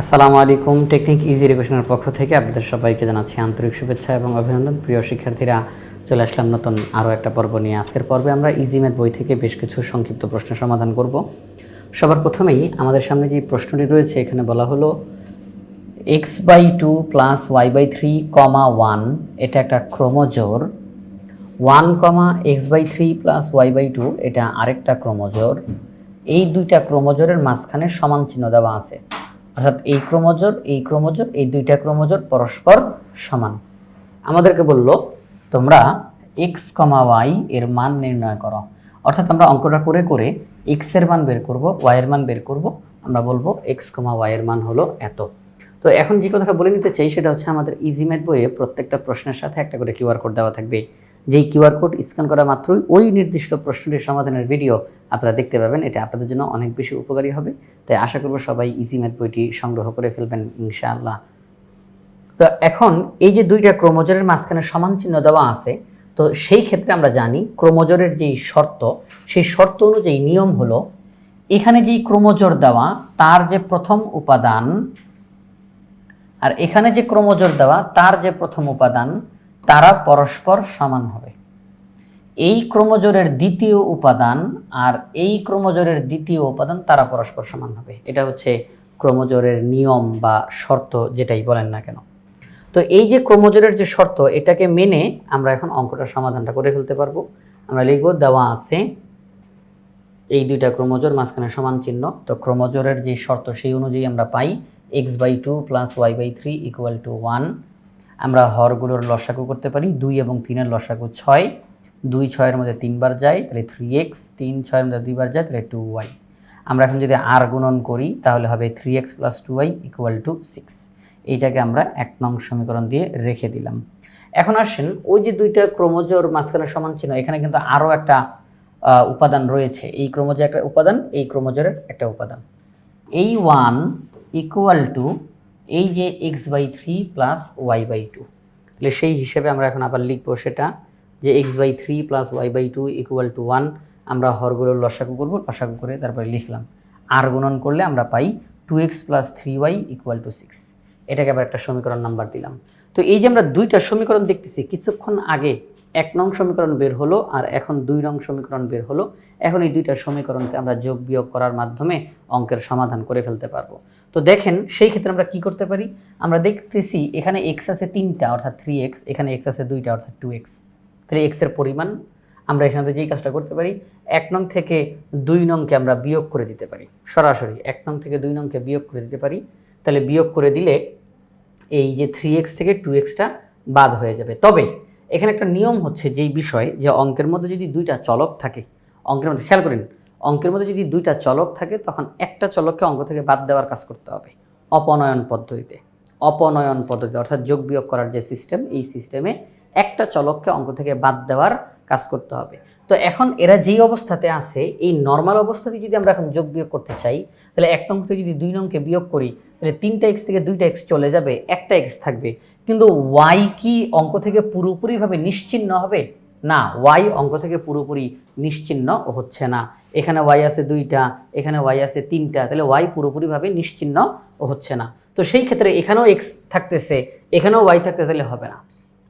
আসসালামু আলাইকুম technique easy এডুকেশনের পক্ষ থেকে আপনাদের সবাইকে জানাচ্ছি আন্তরিক শুভেচ্ছা এবং অভিনন্দন। প্রিয় শিক্ষার্থীরা, চলে আসলাম নতুন আরও একটা পর্ব নিয়ে। আজকের পর্বে আমরা ইজি ম্যাথ বই থেকে বেশ কিছু সংক্ষিপ্ত প্রশ্নের সমাধান করব। সবার প্রথমেই আমাদের সামনে যে প্রশ্নটি রয়েছে, এখানে বলা হলো X by two plus Y by three comma one এটা একটা ক্রোমোজোর। One comma X by three plus Y by two এটা আরেকটা ক্রোমোজোর। এই দুইটা ক্রোমোজোরের মাঝখানে সমান চিহ্ন দেওয়া আছে। অর্থাৎ এই ক্রোমোজোর এই ক্রোমোজোর, এই দুইটা ক্রোমোজোর পরস্পর সমান। আমাদেরকে বলল, তোমরা এক্স কমা ওয়াই এর মান নির্ণয় করো। অর্থাৎ আমরা অঙ্কটা করে করে এক্সের মান বের করব ওয়াই এর মান বের করব। আমরা বলব এক্স কমা ওয়াই এর মান হলো এত। তো এখন যে কথাটা বলে নিতে চাই, সেটা হচ্ছে আমাদের ইজি ম্যাথ বইয়ে প্রত্যেকটা প্রশ্নের সাথে একটা করে কিউআর কোড দেওয়া থাকবে। যেই কিউআর কোড স্ক্যান করা মাত্রই ওই নির্দিষ্ট প্রশ্নটির সমাধানের ভিডিও আপনারা দেখতে পাবেন। এটা আপনাদের জন্য অনেক বেশি উপকারী হবে। তাই আশা করব সবাই ইজি ম্যাথ বইটি সংগ্রহ করে ফেলবেন ইনশাআল্লাহ। তো এখন এই যে দুইটা ক্রোমোজোরের মাঝখানে সমান চিহ্ন দেওয়া আছে, তো সেই ক্ষেত্রে আমরা জানি ক্রোমোজোরের যেই শর্ত, সেই শর্ত অনুযায়ী নিয়ম হলো এখানে যেই ক্রোমোজোর দেওয়া, তার যে প্রথম উপাদান, আর এখানে যে ক্রোমোজোর দেওয়া, তার যে প্রথম উপাদান তারা পরস্পর সমান হবে। এই ক্রোমোজোরের দ্বিতীয় উপাদান আর এই ক্রোমোজোরের দ্বিতীয় উপাদান তারা পরস্পর সমান হবে। এটা হচ্ছে ক্রোমোজোরের নিয়ম বা শর্ত যেটাই বলেন না কেন। তো এই যে ক্রোমোজোরের যে শর্ত, এটাকে মেনে আমরা এখন অঙ্কটার সমাধানটা করে ফেলতে পারব। আমরা লিখব, দেওয়া আছে। এই দুইটা ক্রোমোজোর মাঝখানে সমান চিহ্ন। তো ক্রোমোজোরের যে শর্ত সেই অনুযায়ী আমরা পাই। X by two plus Y by three equal to one আমরা হরগুলোর লসাগু করতে পারি, দুই এবং তিনের লসাগু ছয়, দুই ছয়ের মধ্যে তিনবার যায়, তাহলে থ্রি এক্স তিন ছয়ের মধ্যে দুইবার যায়, তাহলে টু ওয়াই আমরা এখন যদি আর গুণন করি, তাহলে হবে three X plus two Y equal to six এইটাকে আমরা এক নং সমীকরণ দিয়ে রেখে দিলাম। এখন আসেন, ওই যে দুইটা ক্রোমোজোর মাঝখানে সমান চিহ্ন, এখানে কিন্তু আরও একটা উপাদান রয়েছে। এই ক্রোমোজোর একটা উপাদান, এই ক্রোমোজোরের একটা উপাদান। এই ওয়ান ইকুয়াল টু এই যে X by three plus Y by two তাহলে সেই হিসেবে আমরা এখন আবার লিখব সেটা যে X by three plus Y by two equal to one আমরা হরগুলোর লসাগু করব, লসাগু করে তারপরে লিখলাম। আর গুণন করলে আমরা পাই two X plus three Y equal to six এটাকে আবার একটা সমীকরণ নাম্বার দিলাম। তো এই যে আমরা দুইটা সমীকরণ দেখতেছি, কিছুক্ষণ আগে এক নং সমীকরণ বের হলো আর এখন দুই নং সমীকরণ বের হলো, এখন এই দুইটা সমীকরণকে আমরা যোগ বিয়োগ করার মাধ্যমে অঙ্কের সমাধান করে ফেলতে পারব। তো দেখেন সেই ক্ষেত্রে আমরা কি করতে পারি? আমরা দেখতেছি এখানে এক্স আছে তিনটা, অর্থাৎ থ্রি এক্স এখানে এক্স আছে দুইটা, অর্থাৎ টু এক্স তাহলে এক্সের পরিমাণ আমরা এখানে যেই কাজটা করতে পারি, এক নং থেকে দুই নংকে আমরা বিয়োগ করে দিতে পারি। সরাসরি এক নং থেকে দুই নংকে বিয়োগ করে দিতে পারি। তাহলে বিয়োগ করে দিলে এই যে থ্রি এক্স থেকে টু এক্সটা বাদ হয়ে যাবে। তবে এখানে একটা নিয়ম হচ্ছে যেই বিষয়, যে অঙ্কের মধ্যে যদি দুইটা চলক থাকে, অঙ্কের মধ্যে খেয়াল করেন অঙ্কের মধ্যে যদি দুইটা চলক থাকে, তখন একটা চলককে অঙ্ক থেকে বাদ দেওয়ার কাজ করতে হবে। অপনয়ন পদ্ধতিতে। অপনয়ন পদ্ধতি অর্থাৎ যোগ বিয়োগ করার যে সিস্টেম এই সিস্টেমে একটা চলককে অঙ্ক থেকে বাদ দেওয়ার কাজ করতে হবে। তো এখন এরা যেই অবস্থাতে আছে, এই নর্মাল অবস্থাতে যদি আমরা এখন যোগ বিয়োগ করতে চাই, তাহলে এক নং থেকে যদি দুই নংকে বিয়োগ করি, তাহলে তিনটা এক্স থেকে দুইটা এক্স চলে যাবে, একটা এক্স থাকবে। কিন্তু ওয়াই কি অঙ্ক থেকে পুরোপুরিভাবে নিশ্চিহ্ন হবে? না ওয়াই অঙ্ক থেকে পুরোপুরি নিশ্চিহ্ন হচ্ছে না। এখানে ওয়াই আছে দুইটা, এখানে ওয়াই আছে তিনটা, তাহলে ওয়াই পুরোপুরিভাবে নিশ্চিহ্ন হচ্ছে না। তো সেই ক্ষেত্রে এখানেও এক্স থাকতেছে, এখানেও ওয়াই থাকতেছে, তাহলে হবে না।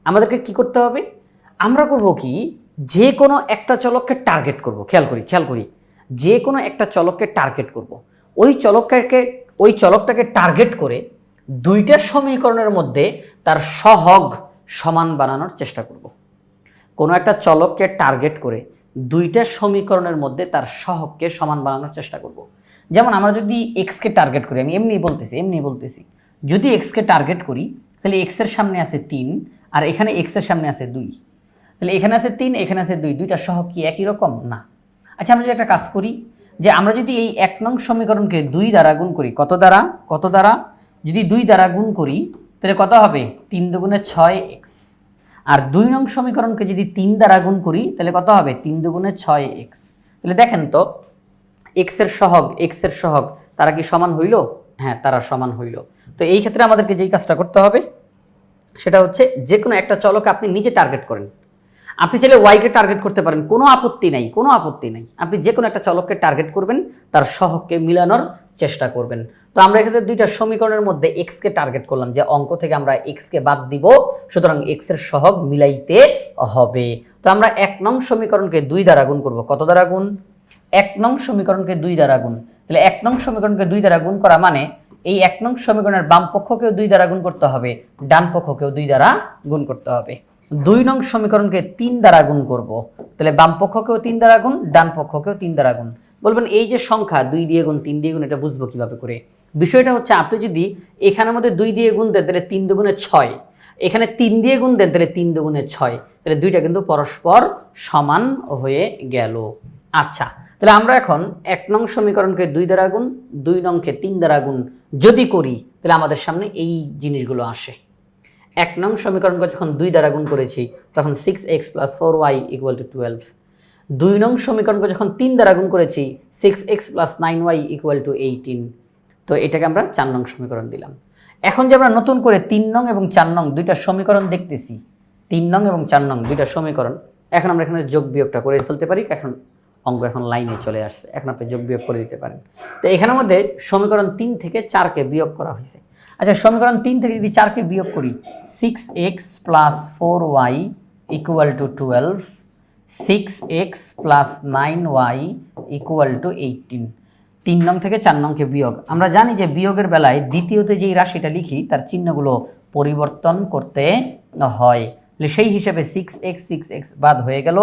আমাদেরকে কি করতে হবে? আমরা করব কি? যে কোনো একটা চলককে টার্গেট করব। খেয়াল করি খেয়াল করি। যে কোনো একটা চলককে টার্গেট করব। ওই চলককে ওই চলকটাকে টার্গেট করে দুইটা সমীকরণের মধ্যে তার সহগ সমান বানানোর চেষ্টা করব। কোনো একটা চলককে টার্গেট করে দুইটা সমীকরণের মধ্যে তার সহগকে সমান বানানোর চেষ্টা করব। যেমন আমরা যদি এক্সকে টার্গেট করি, আমি এমনি বলতেছি এমনি বলতেছি। যদি এক্সকে টার্গেট করি, তাহলে এক্সের সামনে আছে তিন আর এখানে এক্সের সামনে আছে দুই। তাহলে এখানে আছে তিন, এখানে আছে দুই, দুইটা সহগ কি একই রকম? না। আচ্ছা আমরা যদি একটা কাজ করি যে আমরা যদি এই এক নং সমীকরণকে দুই দ্বারা গুণ করি, কত দ্বারা? কত দ্বারা? যদি দুই দ্বারা গুণ করি, তাহলে কত হবে? তিন দুগুণে ছয় এক্স। আর দুই নং সমীকরণকে যদি তিন দ্বারা গুণ করি, তাহলে কত হবে? তিন দুগুণে ছয় এক্স তাহলে দেখেন তো এক্সের সহগ এক্সের সহগ, তারা কি সমান হইল? হ্যাঁ তারা সমান হইল। তো এই ক্ষেত্রে আমাদেরকে যেই কাজটা করতে হবে, সেটা হচ্ছে যে কোনো একটা চলকে আপনি নিজে টার্গেট করেন। আপনি চাইলে ওয়াইকে টার্গেট করতে পারেন, কোনো আপত্তি নাই, কোনো আপত্তি নাই। আপনি যে কোনো একটা চলককে টার্গেট করবেন, তার সহগকে মিলানোর চেষ্টা করবেন। তো আমরা এক্ষেত্রে দুইটা সমীকরণের মধ্যে এক্সকে টার্গেট করলাম, যে অঙ্ক থেকে আমরা এক্সকে বাদ দিব, সুতরাং এক্সের সহগ মিলাইতে হবে। তো আমরা এক নং সমীকরণকে দুই দ্বারা গুণ করব, কত দ্বারা গুণ? এক নং সমীকরণকে দুই দ্বারা গুণ। তাহলে এক নং সমীকরণকে দুই দ্বারা গুণ করা মানে এই এক নং সমীকরণের বাম পক্ষকেও দুই দ্বারা গুণ করতে হবে, ডান পক্ষকেও দুই দ্বারা গুণ করতে হবে। দুই নং সমীকরণকে তিন দ্বারা গুণ করব, তাহলে বাম পক্ষকেও তিন দ্বারা গুণ, ডান পক্ষকেও তিন দ্বারা গুণ। বলবেন এই যে সংখ্যা, দুই দিয়ে গুণ, তিন দিয়ে গুণ, এটা বুঝব কীভাবে করে? বিষয়টা হচ্ছে আপনি যদি এখানের মধ্যে দুই দিয়ে গুণ দেন, তাহলে তিন দুগুণে ছয়। এখানে তিন দিয়ে গুণ দেন, তাহলে তিন দুগুণে ছয়। তাহলে দুইটা কিন্তু পরস্পর সমান হয়ে গেল। আচ্ছা তাহলে আমরা এখন এক নং সমীকরণকে দুই দ্বারা গুণ, দুই নংকে তিন দ্বারা গুণ যদি করি, তাহলে আমাদের সামনে এই জিনিসগুলো আসে। এক নং সমীকরণকে যখন দুই দ্বারা গুণ করেছি, তখন six X plus four Y equal to twelve দুই নং সমীকরণকে যখন তিন দ্বারা গুণ করেছি six X plus nine Y equal to eighteen তো এটাকে আমরা চার নং সমীকরণ দিলাম। এখন যে আমরা নতুন করে তিন নং এবং চার নং দুইটা সমীকরণ দেখতেছি, তিন নং এবং চার নং দুইটা সমীকরণ, এখন আমরা এখানে যোগ বিয়োগটা করে ফেলতে পারি, এখন অঙ্ক এখন লাইনে চলে আসছে, এখন আপনি যোগ বিয়োগ করে দিতে পারেন। তো এখানের মধ্যে সমীকরণ তিন থেকে চারকে বিয়োগ করা হয়েছে। আচ্ছা সমীকরণ তিন থেকে যদি চারকে বিয়োগ করি six X plus four Y equal to twelve six X plus nine Y equal to eighteen তিন নং থেকে চার নংকে বিয়োগ। আমরা জানি যে বিয়োগের বেলায় দ্বিতীয়তে যেই রাশিটা লিখি, তার চিহ্নগুলো পরিবর্তন করতে হয়। সেই হিসেবে সিক্স এক্স সিক্স এক্স বাদ হয়ে গেল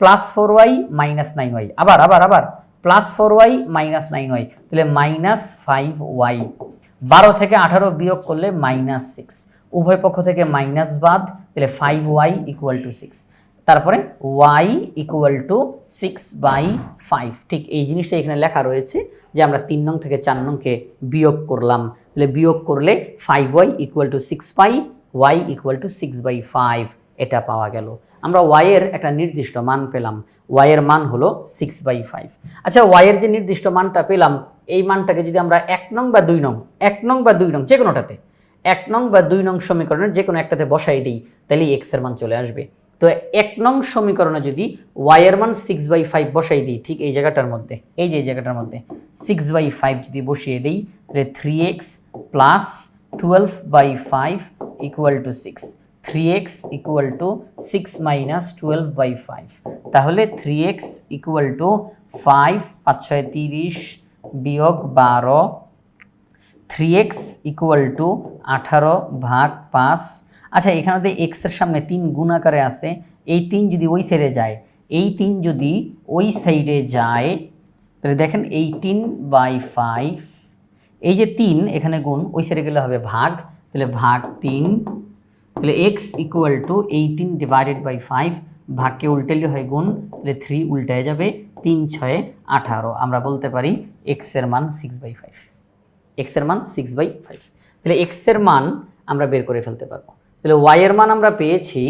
plus four Y minus nine Y আবার আবার আবার plus four Y minus nine Y তাহলে মাইনাস ফাইভ ওয়াই বারো থেকে আঠারো বিয়োগ করলে মাইনাস সিক্স উভয় পক্ষ থেকে মাইনাস বাদ, তাহলে five Y equal to six তারপরে Y equal to six by five ঠিক এই জিনিসটা এখানে লেখা রয়েছে যে আমরা তিন নং থেকে চার নংকে বিয়োগ করলাম। তাহলে বিয়োগ করলে five Y equal to six by Y equal to six by five এটা পাওয়া গেল। আমরা ওয়াইয়ের একটা নির্দিষ্ট মান পেলাম। ওয়াইয়ের মান হলো সিক্স বাই ফাইভ আচ্ছা ওয়াইয়ের যে নির্দিষ্ট মানটা পেলাম, এই মানটাকে যদি আমরা এক নং বা দুই নং, এক নং বা দুই নং, যে কোনোটাতে, এক নং বা দুই নং সমীকরণের যে কোনো একটাতে বসাই দিই তাহলে এক্সের মান চলে আসবে। তো এক নং সমীকরণে যদি ওয়াই এর মান সিক্স বাই ফাইভ বসাই দিই, ঠিক এই জায়গাটার মধ্যে, এই যে এই জায়গাটার মধ্যে সিক্স বাই ফাইভ যদি বসিয়ে দিই, তাহলে three X plus twelve by five equal to six three X equal to six minus twelve by five তাহলে three X equal to five পাঁচ, ছয়, তিরিশ বিয়োগ বারো থ্রি এক্স ইকুয়াল টু আঠারো ভাগ পাঁচ আচ্ছা এখানে তো এক্সের সামনে তিন গুণ আকারে আছে। এই তিন যদি ওই সাইডে যায়, এই তিন যদি ওই সাইডে যায়, তাহলে দেখেন এইটিন বাই ফাইভ এই যে তিন, এখানে গুণ, ওই সাইডে গেলে হবে ভাগ, তাহলে ভাগ তিন, তাহলে X equal to eighteen divided by five ভাগকে উল্টালে হয় গুণ, তাহলে থ্রি উল্টায় যাবে তিন ছয়ে আঠারো। আমরা বলতে পারি এক্সের মান সিক্স বাই ফাইভ এক্সের মান সিক্স বাই ফাইভ তাহলে এক্সের মান আমরা বের করে ফেলতে পারব। তাহলে ওয়াইয়ের মান আমরা পেয়েছি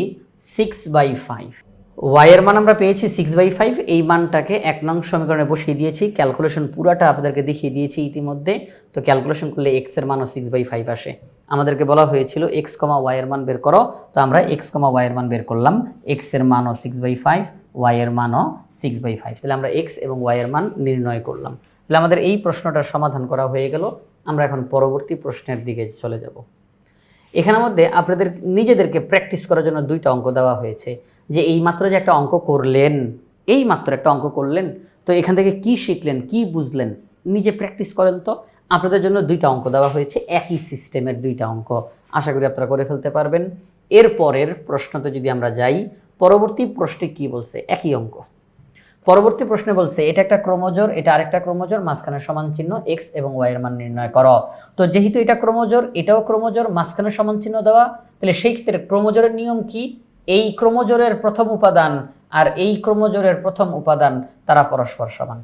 সিক্স বাই ফাইভ ওয়াইয়ের মান আমরা পেয়েছি সিক্স বাই ফাইভ এই মানটাকে এক নং সমীকরণে বসিয়ে দিয়েছি। ক্যালকুলেশন পুরাটা আপনাদেরকে দেখিয়ে দিয়েছি ইতিমধ্যে। তো ক্যালকুলেশন করলে এক্সের মানও সিক্স বাই ফাইভ আসে। আমাদেরকে বলা হয়েছিল এক্স কমা ওয়াইয়ের মান বের করো। তো আমরা এক্স কমা ওয়াইয়ের মান বের করলাম। এক্সের মানও সিক্স বাই ফাইভ ওয়াইয়ের মানও সিক্স বাই ফাইভ তাহলে আমরা এক্স এবং ওয়াইয়ের মান নির্ণয় করলাম। তাহলে আমাদের এই প্রশ্নটার সমাধান করা হয়ে গেল। আমরা এখন পরবর্তী প্রশ্নের দিকে চলে যাব। এখানের মধ্যে আপনাদের নিজেদেরকে প্র্যাকটিস করার জন্য দুইটা অঙ্ক দেওয়া হয়েছে। যে এই মাত্র যে একটা অঙ্ক করলেন, এই মাত্র একটা অঙ্ক করলেন, তো এখান থেকে কি শিখলেন, কি বুঝলেন, নিজে প্র্যাকটিস করেন তো। আপনাদের জন্য দুইটা অঙ্ক দেওয়া হয়েছে, একই সিস্টেমের দুইটা অঙ্ক। আশা করি আপনারা করে ফেলতে পারবেন। এর পরের প্রশ্নতে যদি আমরা যাই, পরবর্তী প্রশ্নে কি বলছে, একই অঙ্ক। পরবর্তী প্রশ্নে বলছে, এটা একটা ক্রোমোজোর, এটা আরেকটা ক্রোমোজোর, মাঝখানে সমান চিহ্ন এক্স এবং ওয়াই এর মান নির্ণয় করো। তো যেহেতু এটা ক্রোমোজোর, এটাও ক্রোমোজোর, মাঝখানে সমান চিহ্ন দেওয়া, তাহলে সেই ক্ষেত্রে ক্রোমোজোরের নিয়ম কি? এই ক্রোমোজোরের প্রথম উপাদান আর এই ক্রোমোজোরের প্রথম উপাদান তারা পরস্পর সমান।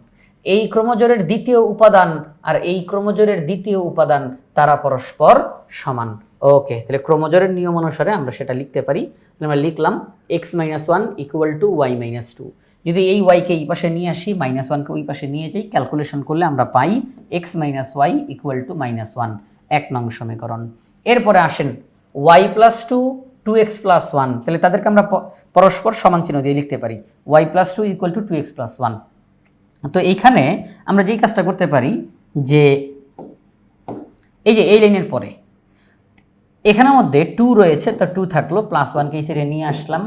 এই ক্রোমোজোরের দ্বিতীয় উপাদান আর এই ক্রোমোজোরের দ্বিতীয় উপাদান তারা পরস্পর সমান। ওকে, তাহলে ক্রোমোজোরের নিয়ম অনুসারে আমরা সেটা লিখতে পারি। তাহলে আমরা লিখলাম X minus one equal to Y minus two যদি এই ওয়াইকে এই পাশে নিয়ে আসি মাইনাস ওয়ানকে ওই পাশে নিয়ে যাই ক্যালকুলেশন করলে আমরা পাই X minus Y equal to minus one এক নং সমীকরণ। এরপরে আসেন Y plus two two X plus one তাহলে তাদেরকে আমরা পরস্পর সমান চিহ্ন দিয়ে লিখতে পারি। Y plus two equal to two X plus one তো এইখানে আমরা যেই কাজটা করতে পারি, যে এই যে এই লাইনের পরে, এখানের মধ্যে টু রয়েছে, তো টু থাকল প্লাস ওয়ানকে এই সাইডে নিয়ে আসলাম।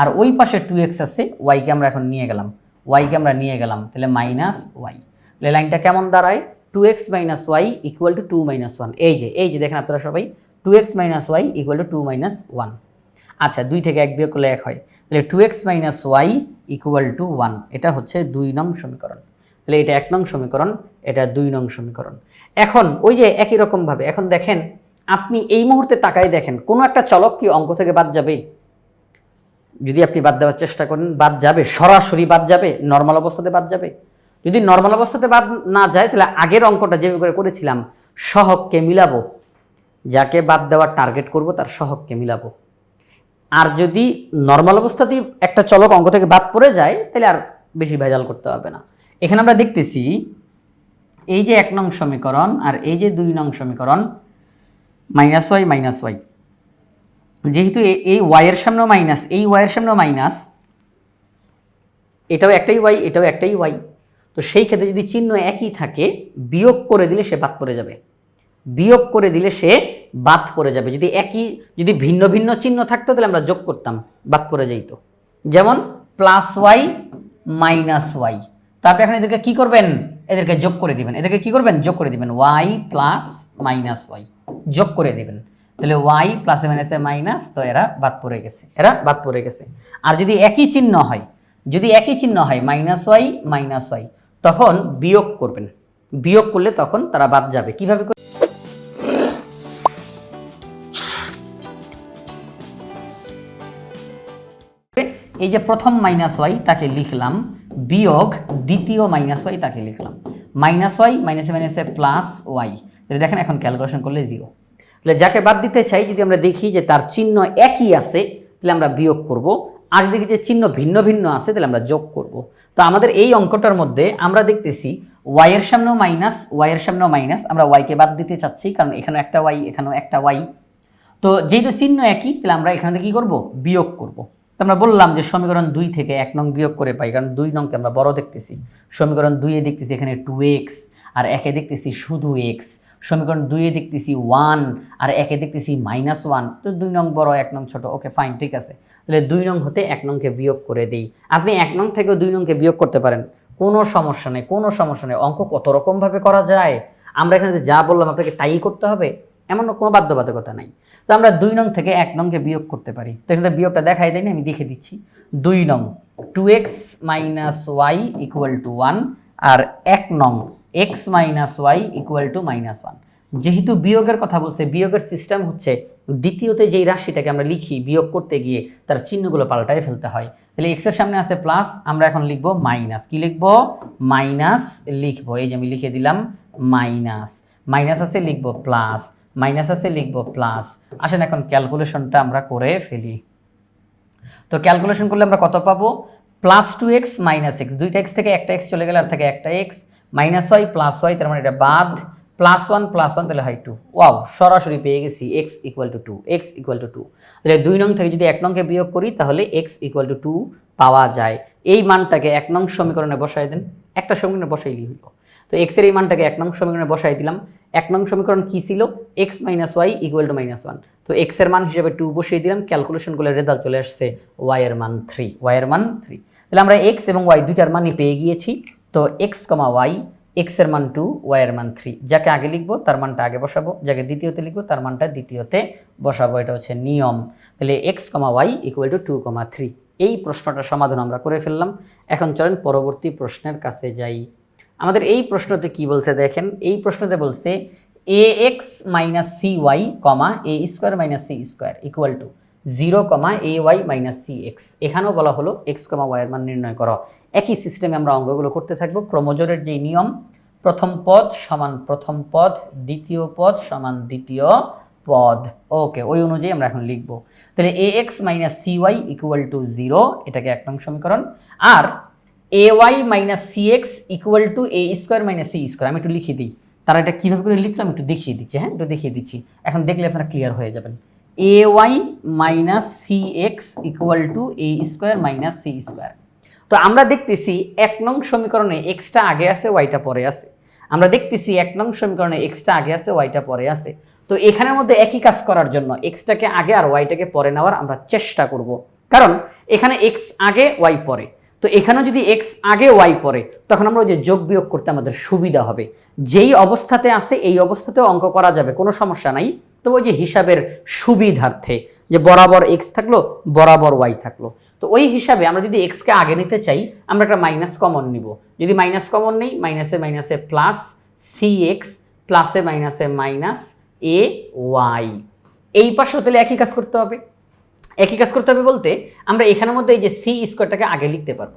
আর ওই পাশে টু এক্স আছে ওয়াইকে আমরা এখন নিয়ে গেলাম। ওয়াইকে আমরা নিয়ে গেলাম, তাহলে মাইনাস ওয়াই তাহলে লাইনটা কেমন দাঁড়ায়? Two X minus Y equal to two minus one এই যে এই যে দেখেন আপনারা সবাই two X minus Y equal to two minus one আচ্ছা দুই থেকে এক বিয়োগ করলে এক হয়। তাহলে two X minus Y equal to one এটা হচ্ছে দুই নং সমীকরণ। তাহলে এটা এক নং সমীকরণ, এটা দুই নং সমীকরণ। এখন ওই যে একই রকমভাবে, এখন দেখেন, আপনি এই মুহূর্তে তাকায় দেখেন, কোনো একটা চলক কি অঙ্ক থেকে বাদ যাবে? যদি আপনি বাদ দেওয়ার চেষ্টা করেন, বাদ যাবে, সরাসরি বাদ যাবে নর্মাল অবস্থাতে বাদ যাবে। যদি নর্মাল অবস্থাতে বাদ না যায়, তাহলে আগের অঙ্কটা যেভাবে করে করেছিলাম সহককে মিলাবো। যাকে বাদ দেওয়ার টার্গেট করব, তার সহককে মিলাবো। আর যদি নর্মাল অবস্থাতেই একটা চলক অঙ্ক থেকে বাদ পড়ে যায়, তাহলে আর বেশি ভেজাল করতে হবে না। এখানে আমরা দেখতেছি, এই যে এক নং সমীকরণ আর এই যে দুই নং সমীকরণ মাইনাস ওয়াই মাইনাস ওয়াই যেহেতু এই ওয়াইয়ের সামনেও মাইনাস এই ওয়াইয়ের সামনেও মাইনাস এটাও একটাই ওয়াই এটাও একটাই ওয়াই তো সেই ক্ষেত্রে যদি চিহ্ন একই থাকে, বিয়োগ করে দিলে সে বাদ পড়ে যাবে। বিয়োগ করে দিলে সে বাদ পড়ে যাবে। যদি একই, যদি ভিন্ন ভিন্ন চিহ্ন থাকতো, তাহলে আমরা যোগ করতাম, বাদ পড়ে যাইত। যেমন প্লাস ওয়াই মাইনাস ওয়াই তো আপনি এখন এদেরকে কী করবেন? এদেরকে যোগ করে দিবেন। এদেরকে কী করবেন? যোগ করে দিবেন। ওয়াই প্লাস মাইনাস ওয়াই যোগ করে দিবেন। তাহলে ওয়াই প্লাসে মাইনাসে মাইনাস তো এরা বাদ পড়ে গেছে, এরা বাদ পড়ে গেছে। আর যদি একই চিহ্ন হয়, যদি একই চিহ্ন হয় মাইনাস ওয়াই মাইনাস ওয়াই তখন বিয়োগ করবেন। বিয়োগ করলে তখন তারা বাদ যাবে। কীভাবে এই যে প্রথম মাইনাস ওয়াই তাকে লিখলাম, বিয়োগ দ্বিতীয় মাইনাস ওয়াই তাকে লিখলাম। মাইনাস ওয়াই মাইনাসে মাইনাসে প্লাস ওয়াই দেখেন এখন ক্যালকুলেশন করলে জিরো তাহলে যাকে বাদ দিতে চাই, যদি আমরা দেখি যে তার চিহ্ন একই আছে, তাহলে আমরা বিয়োগ করব। আর দেখি যে চিহ্ন ভিন্ন ভিন্ন আছে, তাহলে আমরা যোগ করব। তো আমাদের এই অঙ্কটার মধ্যে আমরা দেখতেছি ওয়াইয়ের সামনেও মাইনাস ওয়াইয়ের সামনেও মাইনাস আমরা ওয়াইকে বাদ দিতে চাচ্ছি, কারণ এখানেও একটা ওয়াই এখানেও একটা ওয়াই তো যেহেতু চিহ্ন একই, তাহলে আমরা এখানে কী করব? বিয়োগ করব। তো আমরা বললাম যে সমীকরণ দুই থেকে এক নং বিয়োগ করে পাই, কারণ দুই নংকে আমরা বড় দেখতেছি। সমীকরণ দুইয়ে দেখতেছি এখানে টু এক্স আর একে দেখতেছি শুধু এক্স সমীকরণ দুইয়ে দেখতেছি ওয়ান আর একে দেখতেছি মাইনাস ওয়ান তো দুই নং বড়, এক নং ছোট ওকে ফাইন ঠিক আছে। তাহলে দুই নং হতে এক নংকে বিয়োগ করে দিই। আপনি এক নং থেকেও দুই নংকে বিয়োগ করতে পারেন। কোনো সমস্যা নেই, কোনো সমস্যা নেই। অঙ্ক কত রকমভাবে করা যায়? আমরা এখানে যা বললাম, আপনাকে তাই করতে হবে? এমন কোনো বাধ্যবাধকতা নাই। তো আমরা দুই নং থেকে এক নংকে বিয়োগ করতে পারি। তো এখানে বিয়োগটা দেখাই দেয়নি, আমি দেখে দিচ্ছি। দুই নং two X minus Y equal to one আর এক নং X minus Y equal to minus one যেহেতু বিয়োগের কথা বলছে, বিয়োগের সিস্টেম হচ্ছে দ্বিতীয়তে যেই রাশিটাকে আমরা লিখি, বিয়োগ করতে গিয়ে তার চিহ্নগুলো পাল্টায় ফেলতে হয়। তাহলে এক্সের সামনে আছে প্লাস আমরা এখন লিখব মাইনাস কি লিখব? মাইনাস লিখব। এই যে আমি লিখে দিলাম মাইনাস মাইনাস আছে লিখব প্লাস মাইনাস আছে লিখব প্লাস আসেন এখন ক্যালকুলেশনটা আমরা করে ফেলি। তো ক্যালকুলেশন করলে আমরা কত পাবো? Plus two X minus X দুইটা এক্স থেকে একটা এক্স চলে গেলে আর থেকে একটা X minus Y plus Y, তার মানে এটা বাদ, প্লাস ওয়ান প্লাস ওয়ান, তাহলে হয় টু। ওয়াও, সরাসরি পেয়ে গেছি X equal to two X equal to two তাহলে দুই নং থেকে যদি এক নংকে বিয়োগ করি, তাহলে এক্স ইকুয়াল টু টু পাওয়া যায়। এই মানটাকে এক নং সমীকরণে বসাই দেন। একটা সমীকরণে বসাইলেই হলো তো এক্সের এই মানটাকে এক নং সমীকরণে বসাই দিলাম। এক নং সমীকরণ কী ছিল? X minus Y equal to minus one তো এক্সের মান হিসেবে টু বসিয়ে দিলাম। ক্যালকুলেশন করলে রেজাল্ট চলে আসছে ওয়াই এর মান থ্রি ওয়াই এর মান থ্রি তাহলে আমরা এক্স এবং ওয়াই দুইটার মানই পেয়ে গিয়েছি। তো এক্স কমা ওয়াই এক্সের মান টু ওয়াই এর মান থ্রি যাকে আগে লিখব, তার মানটা আগে বসাবো। যাকে দ্বিতীয়তে লিখব, তার মানটা দ্বিতীয়তে বসাবো। এটা হচ্ছে নিয়ম। তাহলে X comma Y equal to two comma three এই প্রশ্নটার সমাধান আমরা করে ফেললাম। এখন চলেন পরবর্তী প্রশ্নের কাছে যাই। আমাদের এই প্রশ্নতে কি বলছে দেখেন? এই প্রশ্নতে বলছে A X minus C Y comma A square minus C square equal to zero comma A Y minus C X. এখানেও বলা হলো এক্স কমা ওয়াইয়ের মান নির্ণয় করো। একই সিস্টেমে আমরা অঙ্কগুলো করতে থাকব। ক্রমজোরের যেই নিয়ম, প্রথম পদ সমান প্রথম পদ, দ্বিতীয় পদ সমান দ্বিতীয় পদ। ওকে, ওই অনুযায়ী আমরা এখন লিখব। তাহলে A X minus C Y equal to zero এটাকে এক নং সমীকরণ। আর A Y minus C X equal to A square minus C square, আমি একটু লিখে দিই। তারা এটা কীভাবে করে লিখলাম? একটু দেখিয়ে দিচ্ছি হ্যাঁ? একটু দেখিয়ে দিচ্ছি। এখন দেখলে আপনারা ক্লিয়ার হয়ে যাবেন। A Y minus C X equal to A square minus C square তো আমরা দেখতেছি এক নং সমীকরণে এক্সটা আগে আছে ওয়াইটা পরে আছে। আমরা দেখতেছি এক নং সমীকরণে এক্সটা আগে আছে ওয়াইটা পরে আছে। তো এখানের মধ্যে একই কাজ করার জন্য এক্সটাকে আগে আর ওয়াইটাকে পরে নেওয়ার আমরা চেষ্টা করব। কারণ এখানে এক্স আগে ওয়াই পরে। তো এখানেও যদি এক্স আগে ওয়াই পরে, তখন আমরা যে যোগ বিয়োগ করতে আমাদের সুবিধা হবে। যেই অবস্থাতে আছে, এই অবস্থাতেও অঙ্ক করা যাবে, কোনো সমস্যা নাই। তো ওই যে হিসাবের সুবিধার্থে যে বরাবর এক্স থাকল, বরাবর ওয়াই থাকল। তো ওই হিসাবে আমরা যদি এক্সকে আগে নিতে চাই, আমরা একটা মাইনাস কমন নিব। যদি মাইনাস কমন নেই মাইনাসে মাইনাসে প্লাস সি এক্স প্লাসে মাইনাসে মাইনাস এ ওয়াই এই পাশেও তাহলে একই কাজ করতে হবে। একই কাজ করতে হবে বলতে, আমরা এখানের মধ্যে এই যে সি স্কোয়ারটাকে আগে লিখতে পারব।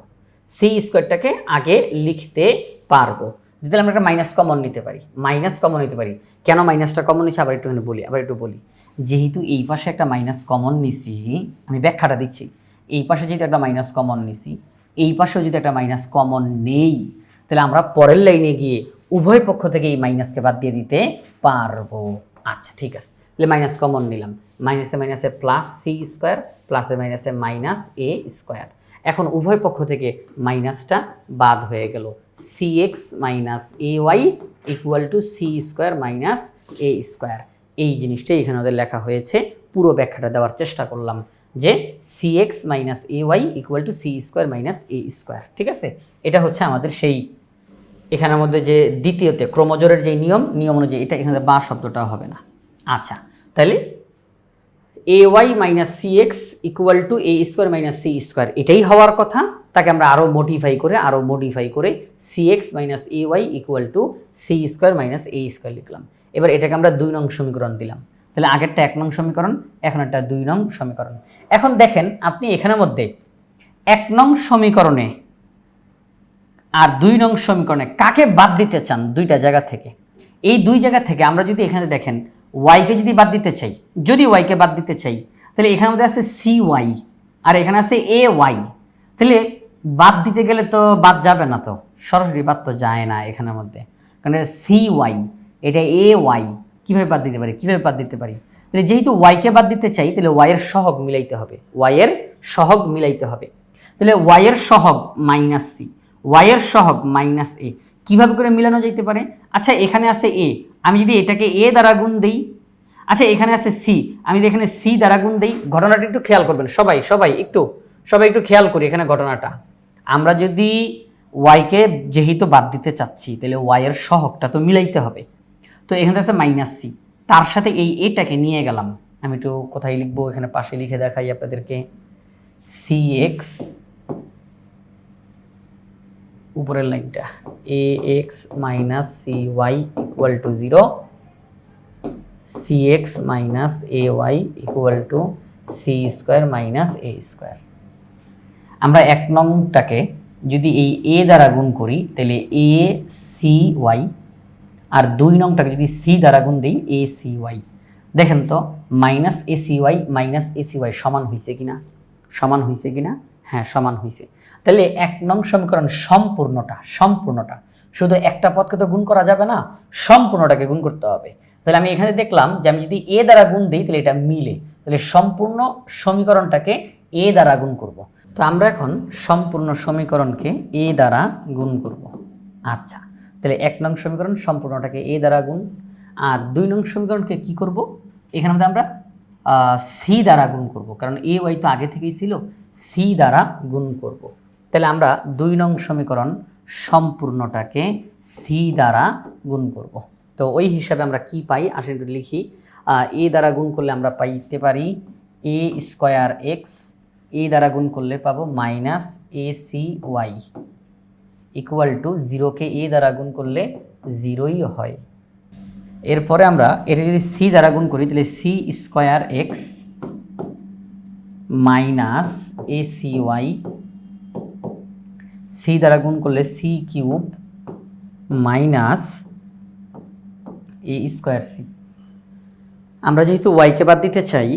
সি স্কোয়ারটাকে আগে লিখতে পারব। যদি আমরা একটা মাইনাস কমন নিতে পারি। মাইনাস কমন নিতে পারি। কেন মাইনাসটা কমন নিচ্ছে? আবার একটুখানি বলি, আবার একটু বলি। যেহেতু এই পাশে একটা মাইনাস কমন নিছি আমি ব্যাখ্যাটা দিচ্ছি। এই পাশে যেহেতু একটা মাইনাস কমন নিছি এই পাশেও যদি একটা মাইনাস কমন নেই, তাহলে আমরা পরের লাইনে গিয়ে উভয় পক্ষ থেকে এই মাইনাসকে বাদ দিয়ে দিতে পারব। আচ্ছা ঠিক আছে। তাহলে মাইনাস কমন নিলাম। মাইনাসে মাইনাসে প্লাস সি স্কোয়ার প্লাসে মাইনাসে মাইনাস এ স্কোয়ার এখন উভয় পক্ষ থেকে মাইনাসটা বাদ হয়ে গেল। C X minus A Y equal to C square minus A square এই জিনিসটাই এখানে ওদের লেখা হয়েছে। পুরো ব্যাখ্যাটা দেওয়ার চেষ্টা করলাম যে C X minus A Y equal to C square minus A square ঠিক আছে? এটা হচ্ছে আমাদের সেই এখানের মধ্যে যে দ্বিতীয়তে ক্রমজোরের যে নিয়ম নিয়ম অনুযায়ী এটা এখানে বা শব্দটা হবে না। আচ্ছা তাহলে A Y minus C X equal to A square minus C square এটাই হওয়ার কথা। তাকে আমরা আরও মডিফাই করে আরও মডিফাই করে C X minus A Y equal to C square minus A square লিখলাম। এবার এটাকে আমরা দুই নং সমীকরণ দিলাম। তাহলে আগেরটা এক নং সমীকরণ, এখন একটা দুই নং সমীকরণ। এখন দেখেন, আপনি এখানের মধ্যে এক নং সমীকরণে আর দুই নং সমীকরণে কাকে বাদ দিতে চান দুইটা জায়গা থেকে? এই দুই জায়গা থেকে আমরা যদি এখানে দেখেন ওয়াইকে যদি বাদ দিতে চাই, যদি ওয়াইকে বাদ দিতে চাই, তাহলে এখানের মধ্যে আছে সি ওয়াই আর এখানে আছে এ ওয়াই তাহলে বাদ দিতে গেলে তো বাদ যাবে না তো, সরাসরি বাদ তো যায় না এখানের মধ্যে। কারণ এটা সি ওয়াই এটা এ ওয়াই কীভাবে বাদ দিতে পারি, কীভাবে বাদ দিতে পারি? তাহলে যেহেতু ওয়াইকে বাদ দিতে চাই, তাহলে ওয়াইয়ের সহগ মিলাইতে হবে। ওয়াইয়ের সহগ মিলাইতে হবে। তাহলে ওয়াইয়ের সহগ মাইনাস সি ওয়াইয়ের সহগ মাইনাস এ কীভাবে করে মিলানো যেতে পারে? আচ্ছা এখানে আছে এ। আমি যদি এটাকে এ দ্বারা গুণ দিই আচ্ছা এখানে আছে সি। আমি যদি এখানে সি দ্বারা গুণ দিই, ঘটনাটা একটু খেয়াল করবেন। সবাই সবাই, একটু সবাই একটু খেয়াল করি এখানে ঘটনাটা। আমরা যদি ওয়াইকে যেহেতু বাদ দিতে চাচ্ছি, তাহলে ওয়াইয়ের সহগটা তো মিলাইতে হবে। তো এখানে আছে মাইনাস সি তার সাথে এই এটাকে নিয়ে গেলাম। আমি একটু কোথায় লিখব? এখানে পাশে লিখে দেখাই আপনাদেরকে। সি এক্স উপরের লাইনটা। A X minus C Y equal to zero C X minus A Y equal to C square minus A square আমরা এক নংটাকে যদি এই এ দ্বারা গুণ করি, তাহলে এ সি ওয়াই আর দুই নংটাকে যদি সি দ্বারা গুণ দিই এ সি ওয়াই দেখেন তো minus A C Y minus A C Y সমান হয়েছে কিনা? সমান হয়েছে কিনা? হ্যাঁ সমান হয়েছে তাহলে এক নং সমীকরণ সম্পূর্ণটা সম্পূর্ণটা। শুধু একটা পদকে তো গুণ করা যাবে না, সম্পূর্ণটাকে গুণ করতে হবে। তাহলে আমি এখানে দেখলাম যে আমি যদি এ দ্বারা গুণ দিই, তাহলে এটা মিলে। তাহলে সম্পূর্ণ সমীকরণটাকে এ দ্বারা গুণ করব। তো আমরা এখন সম্পূর্ণ সমীকরণকে এ দ্বারা গুণ করব। আচ্ছা তাহলে এক নং সমীকরণ সম্পূর্ণটাকে এ দ্বারা গুণ, আর দুই নং সমীকরণকে কি করব? এখানে মধ্যে আমরা সি দ্বারা গুণ করব। কারণ এ ওয়াই তো আগে থেকেই ছিল, সি দ্বারা গুণ করব। তাহলে আমরা দুই নং সমীকরণ সম্পূর্ণটাকে সি দ্বারা গুণ করব। তো ওই হিসাবে আমরা কি পাই? আসলে একটু লিখি। এ দ্বারা গুণ করলে আমরা পাইতে পারি এ স্কোয়ার এক্স এ দ্বারা গুণ করলে পাবো minus A C Y equal to জিরোকে এ দ্বারা গুণ করলে জিরোই হয়। এরপরে আমরা এটা যদি সি দ্বারা গুণ করি, তাহলে C square X minus A C Y C দ্বারা গুণ করলে C cube minus A square C আমরা যেহেতু ওয়াইকে বাদ দিতে চাই,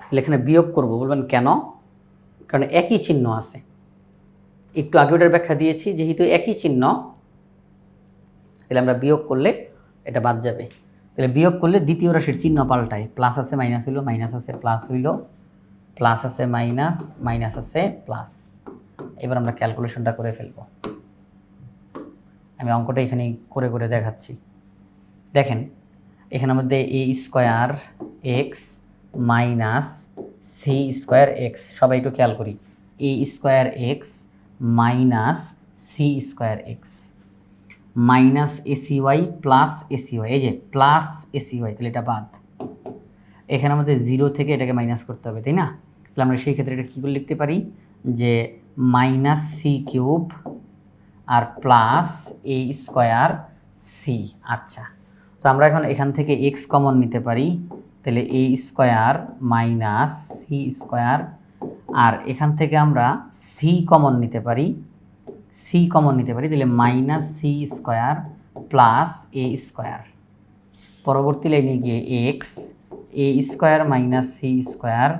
তাহলে এখানে বিয়োগ করব। বলবেন কেন? কারণ একই চিহ্ন আছে। একটু আগে ওটার ব্যাখ্যা দিয়েছি, যেহেতু একই চিহ্ন, তাহলে আমরা বিয়োগ করলে এটা বাদ যাবে। তাহলে বিয়োগ করলে দ্বিতীয় রাশির চিহ্ন পাল্টায়। প্লাস আছে, মাইনাস হইল, মাইনাস আছে, প্লাস হইল, প্লাস আছে, মাইনাস মাইনাস আছে, প্লাস। এবার আমরা ক্যালকুলেশনটা করে ফেলব। আমি অঙ্কটা এখানে করে করে দেখাচ্ছি। দেখেন এখানের মধ্যে A square X minus C square X সবাই একটু খেয়াল করি। A square X minus C square X minus A C Y plus A C Y এই যে প্লাস এসি ওয়াই তাহলে এটা বাদ। এখানে আমাদের জিরো থেকে এটাকে মাইনাস করতে হবে, তাই না? তাহলে আমরা সেই ক্ষেত্রে এটা কী করে লিখতে পারি? যে মাইনাস সি কিউব আর প্লাস এ স্কোয়ার সি আচ্ছা তো আমরা এখন এখান থেকে এক্স কমন নিতে পারি, তাহলে A square minus C square আর এখান থেকে আমরা সি কমন নিতে পারি সি কমন নিতে পারি, তাহলে minus C square plus A square পরবর্তী লাইনে গিয়ে X A square minus C square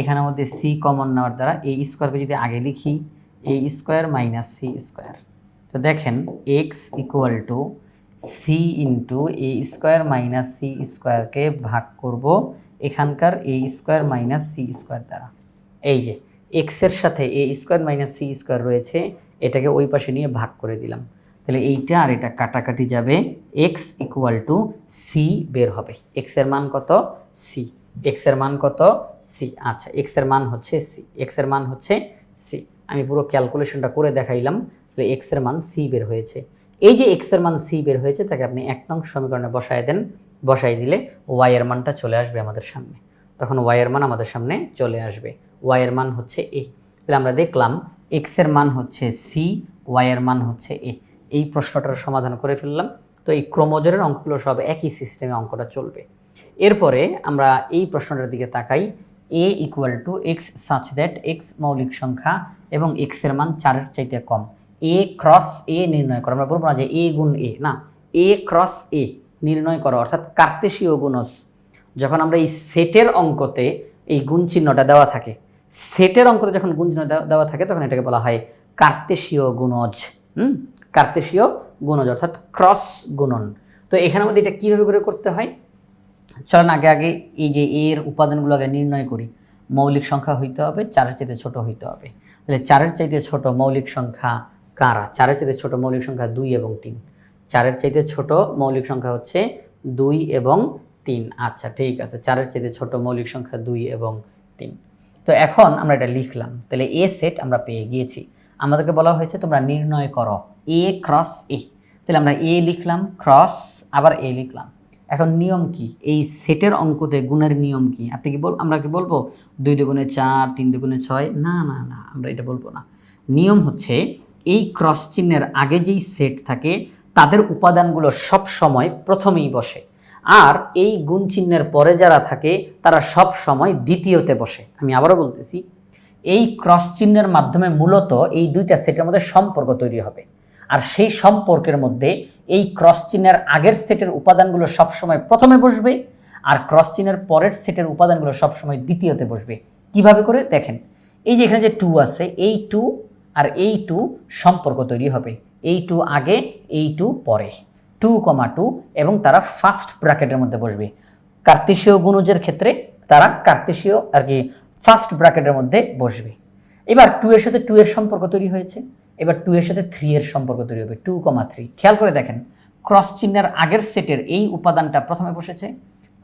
এখানের মধ্যে সি কমন নেওয়ার দ্বারা এ স্কোয়ারকে যদি আগে লিখি A square minus C square তো দেখেন X equal to C into A square minus C স্কোয়ারকে ভাগ করব এখানকার A square minus C square দ্বারা। এই যে এক্সের সাথে A square minus C square রয়েছে, এটাকে ওই পাশে নিয়ে ভাগ করে দিলাম। তাহলে এইটা আর এটা কাটাকাটি যাবে এক্স ইকুয়াল টু সি বের হবে। এক্সের মান কত? সি এক্সের মান কত? সি আচ্ছা এক্সের মান হচ্ছে সি এক্সের মান হচ্ছে সি আমি পুরো ক্যালকুলেশনটা করে দেখাইলাম, তাহলে এক্সের মান সি বের হয়েছে। এই যে এক্সের মান সি বের হয়েছে, তাকে আপনি এক নং সমীকরণে বসায় দেন বসাই দিলে ওয়াই এর মানটা চলে আসবে আমাদের সামনে। তখন ওয়াই এর মান আমাদের সামনে চলে আসবে। ওয়াই এর মান হচ্ছে এ তাহলে আমরা দেখলাম এক্সের মান হচ্ছে সি ওয়াই এর মান হচ্ছে এ এই প্রশ্নটার সমাধান করে ফেললাম। তো এই ক্রোমোজোরের অঙ্কগুলো সব একই সিস্টেমে অঙ্কটা চলবে। এরপরে আমরা এই প্রশ্নটার দিকে তাকাই। A equal to X such that X মৌলিক সংখ্যা এবং এক্সের মান চারের চাইতে কম। এ ক্রস এ নির্ণয় করো। আমরা বলব না যে এ গুণ এ না। এ ক্রস এ নির্ণয় করো, অর্থাৎ কার্তেশীয় গুণজ। যখন আমরা এই সেটের অঙ্কতে এই গুণ চিহ্নটা দেওয়া থাকে, সেটের অঙ্কতে যখন গুণ চিহ্ন দেওয়া- দেওয়া থাকে, তখন এটাকে বলা হয় কার্তেশীয় গুণজ। হুম? কার্তেশীয় গুণজ, অর্থাৎ ক্রস গুণন। তো এখানের মধ্যে এটা কীভাবে করে করতে হয়? চলেন, আগে আগে এই যে এর উপাদানগুলো আগে নির্ণয় করি। মৌলিক সংখ্যা হইতে হবে, চারের চাইতে ছোট হইতে হবে। তাহলে চারের চাইতে ছোট মৌলিক সংখ্যা কারা? চারের চাইতে ছোট মৌলিক সংখ্যা দুই এবং তিন। চারের চাইতে ছোট মৌলিক সংখ্যা হচ্ছে দুই এবং তিন। আচ্ছা ঠিক আছে, চারের চাইতে ছোট মৌলিক সংখ্যা দুই এবং তিন। তো এখন আমরা এটা লিখলাম। তাহলে এ সেট আমরা পেয়ে গিয়েছি। আমাদেরকে বলা হয়েছে তোমরা নির্ণয় করো। A cross A. তাহলে আমরা এ লিখলাম, ক্রস, আবার এ লিখলাম। এখন নিয়ম কি? এই সেটের অঙ্কতে গুণের নিয়ম কি? আপনি কি বল আমরা কি বলব? দুই দুগুণে চার, তিন দুগুণে ছয়? না না না, আমরা এটা বলব না। নিয়ম হচ্ছে এই ক্রস চিহ্নের আগে যেই সেট থাকে, তাদের উপাদানগুলো সব সময় প্রথমেই বসে। আর এই গুণ চিহ্নের পরে যারা থাকে, তারা সব সময় দ্বিতীয়তে বসে। আমি আবারও বলতেছি, এই ক্রস চিহ্নের মাধ্যমে মূলত এই দুইটা সেটের মধ্যে সম্পর্ক তৈরি হবে। আর সেই সম্পর্কের মধ্যে এই ক্রস চিহ্নের আগের সেটের উপাদানগুলো সবসময় প্রথমে বসবে আর ক্রস চিহ্নের পরের সেটের উপাদানগুলো সবসময় দ্বিতীয়তে বসবে। কীভাবে করে? দেখেন, এই যে এখানে যে টু আছে, এই টু আর এই টু সম্পর্ক তৈরি হবে। এই টু আগে, এই টু পরে। টু কমা টু এবং তারা ফার্স্ট ব্র্যাকেটের মধ্যে বসবে। কার্তেশীয় গুণজের ক্ষেত্রে তারা কার্তেশীয় আর কি ফার্স্ট ব্র্যাকেটের মধ্যে বসবে। এবার টু এর সাথে টু এর সম্পর্ক তৈরি হয়েছে। এবার টু এর সাথে থ্রি এর সম্পর্ক তৈরি হবে টু কমা থ্রি খেয়াল করে দেখেন ক্রস চিহ্নের আগের সেটের এই উপাদানটা প্রথমে বসেছে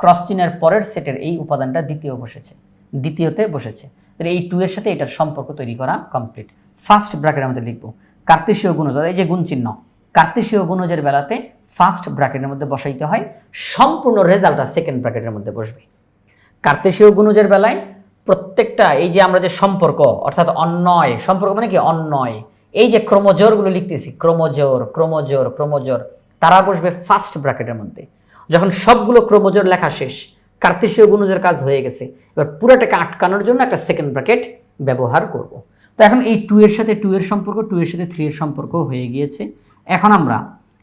ক্রস চিহ্নের পরের সেটের এই উপাদানটা দ্বিতীয় বসেছে, দ্বিতীয়তে বসেছে। তাহলে এই টু এর সাথে এটার সম্পর্ক তৈরি করা কমপ্লিট ফার্স্ট ব্র্যাকেটের মধ্যে লিখব, কার্তেশীয় গুণজ এই যে গুণ চিহ্ন, কার্তেশীয় গুণজের বেলাতে ফার্স্ট ব্র্যাকেটের মধ্যে বসাইতে হয়, সম্পূর্ণ রেজাল্টটা সেকেন্ড ব্র্যাকেটের মধ্যে বসবে। কার্তেশীয় গুণজের বেলায় প্রত্যেকটা এই যে আমরা যে সম্পর্ক, অর্থাৎ অন্যয় সম্পর্ক মানে কি? অন্যয় এই যে ক্রোমোজোরগুলো লিখতেছি, ক্রোমোজোর ক্রোমোজোর ক্রোমোজোর, তারা বসবে ফার্স্ট ব্র্যাকেটের মধ্যে। যখন সবগুলো ক্রোমোজোর লেখা শেষ, কার্তেশীয় গুণজের কাজ হয়ে গেছে, এবার পুরোটাকে আটকানোর জন্য একটা সেকেন্ড ব্র্যাকেট ব্যবহার করব। তো এখন এই টু এর সাথে টু এর সম্পর্ক টু এর সাথে থ্রি এর সম্পর্ক হয়ে গিয়েছে। এখন আমরা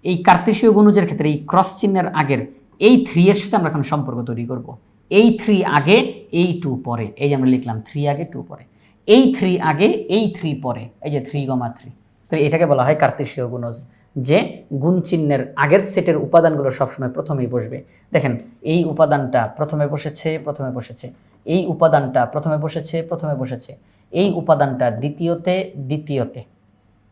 এই কার্তেশীয় গুণজের ক্ষেত্রে এই ক্রস চিহ্নের আগের এই থ্রি এর সাথে আমরা এখন সম্পর্ক তৈরি করব। এই থ্রি আগে, এই টু পরে। এই যে আমরা লিখলাম থ্রি আগে টু পরে। এই থ্রি আগে, এই থ্রি পরে, এই যে থ্রি গমা থ্রি তো এটাকে বলা হয় কার্তেশীয় গুণজ, যে গুণ চিহ্নের আগের সেটের উপাদানগুলো সবসময় প্রথমেই বসবে। দেখেন, এই উপাদানটা প্রথমে বসেছে প্রথমে বসেছে। এই উপাদানটা প্রথমে বসেছে প্রথমে বসেছে। এই উপাদানটা দ্বিতীয়তে দ্বিতীয়তে।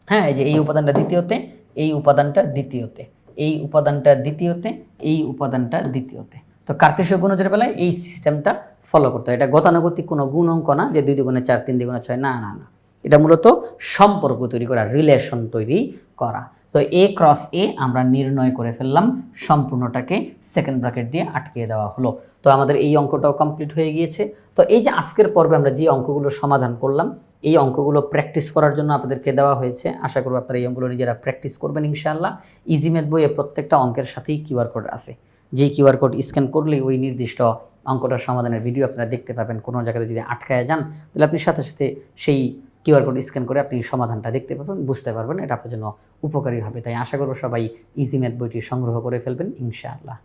হ্যাঁ এই যে এই উপাদানটা দ্বিতীয়তে, এই উপাদানটা দ্বিতীয়তে। এই উপাদানটা দ্বিতীয়তে, এই উপাদানটা দ্বিতীয়তে। তো কার্তেশীয় গুণজের বেলায় এই সিস্টেমটা ফলো করতে হয়। এটা গতানুগতিক কোনো গুণ অঙ্ক না যে দুই দুগুণে চার, তিন দুগুণে ছয়, না না না। এটা মূলত সম্পর্ক তৈরি করা রিলেশন তৈরি করা। তো এ ক্রস এ আমরা নির্ণয় করে ফেললাম, সম্পূর্ণটাকে সেকেন্ড ব্র্যাকেট দিয়ে আটকিয়ে দেওয়া হলো। তো আমাদের এই অঙ্কটাও কমপ্লিট হয়ে গিয়েছে। তো এই যে আজকের পর্বে আমরা যে অঙ্কগুলো সমাধান করলাম, এই অঙ্কগুলো প্র্যাকটিস করার জন্য আপনাদেরকে দেওয়া হয়েছে। আশা করব আপনারা এই অঙ্কগুলো নিজেরা প্র্যাকটিস করবেন ইনশাআল্লাহ। ইজি ম্যাথ বইয়ে প্রত্যেকটা অঙ্কের সাথেই কিউআর কোড আছে। যে কিউআর কোড স্ক্যান করলেই ওই নির্দিষ্ট অঙ্কটার সমাধানের ভিডিও আপনারা দেখতে পাবেন। কোনো জায়গাতে যদি আটকায় যান, তাহলে আপনি সাথে সাথে সেই কিউআর কোড স্ক্যান করে আপনি সমাধানটা দেখতে পাবেন, বুঝতে পারবেন। এটা আপনার জন্য উপকারী হবে। তাই আশা করব সবাই ইজি ম্যাথ বইটি সংগ্রহ করে ফেলবেন, ইনশাআল্লাহ।